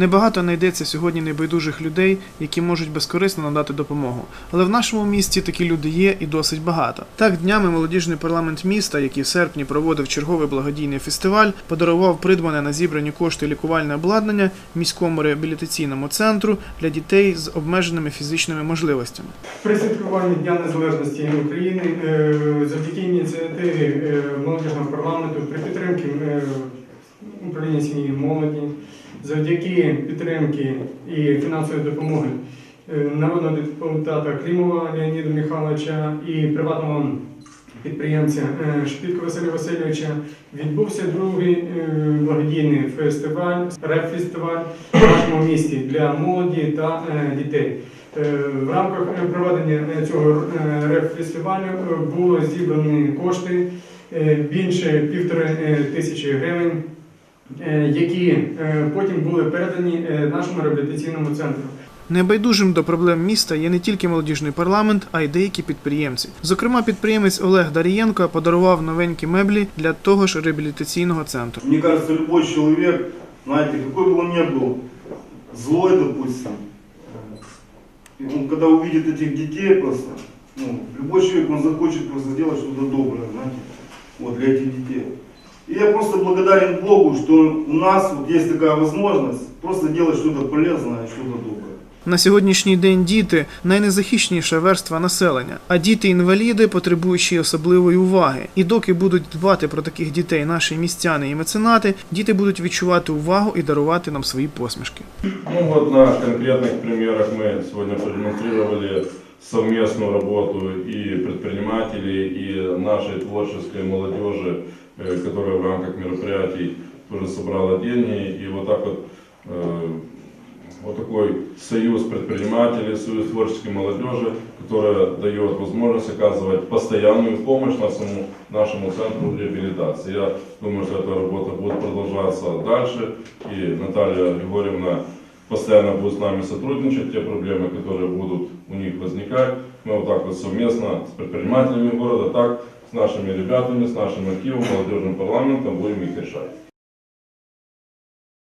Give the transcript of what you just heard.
Небагато знайдеться сьогодні небайдужих людей, які можуть безкорисно надати допомогу. Але в нашому місті такі люди є і досить багато. Так, днями молодіжний парламент міста, який в серпні проводив черговий благодійний фестиваль, подарував придбане на зібрані кошти лікувальне обладнання міському реабілітаційному центру для дітей з обмеженими фізичними можливостями. При святкуванні Дня Незалежності України е, завдяки ініціативі е, молодіжного парламенту при підтримці е, управління сім'ї молоді, завдяки підтримки і фінансової допомоги е, народного депутата Клімова Леоніда Михайловича і приватного підприємця е, Шпітко Василя Васильовича відбувся другий е, благодійний фестиваль, реп-фестиваль в нашому місті для молоді та дітей. В рамках проведення цього реп-фестивалю було зібрані кошти більше півтори тисячі гривень, які е, потім були передані е, нашому реабілітаційному центру. Небайдужим до проблем міста є не тільки молодіжний парламент, а й деякі підприємці. Зокрема, підприємець Олег Дарієнко подарував новенькі меблі для того ж реабілітаційного центру. Мне кажется, любой человек, знаете, какой бы он ни был, злой, допустим, и он когда увидит этих детей просто, ну, любой человек, он захочет просто сделать что-то доброе, знаете, вот для этих детей. Я просто благодарен Богу, что у нас вот есть такая возможность просто делать что-то полезное, что-то доброе. На сьогоднішній день діти найнезахищеніша верства населення, а діти-інваліди потребують ще й особливої уваги. І доки будуть дбати про таких дітей наші містяни і меценати, діти будуть відчувати увагу і дарувати нам свої посмішки. Ну вот на конкретных примерах мы сегодня продемонстрировали совместную работу и предпринимателей, и нашей творческой молодежи, э, которая в рамках мероприятий тоже собрала деньги. И вот так вот, э, вот такой союз предпринимателей, союз творческой молодежи, которая дает возможность оказывать постоянную помощь нашему, нашему центру реабилитации. Я думаю, что эта работа будет продолжаться дальше. И Наталья Григорьевна постоянно будет с нами сотрудничать, те проблемы, которые будут у них возникать, мы вот так вот совместно с предпринимателями города, так с нашими ребятами, с нашим архивом, молодежным парламентом будем их решать.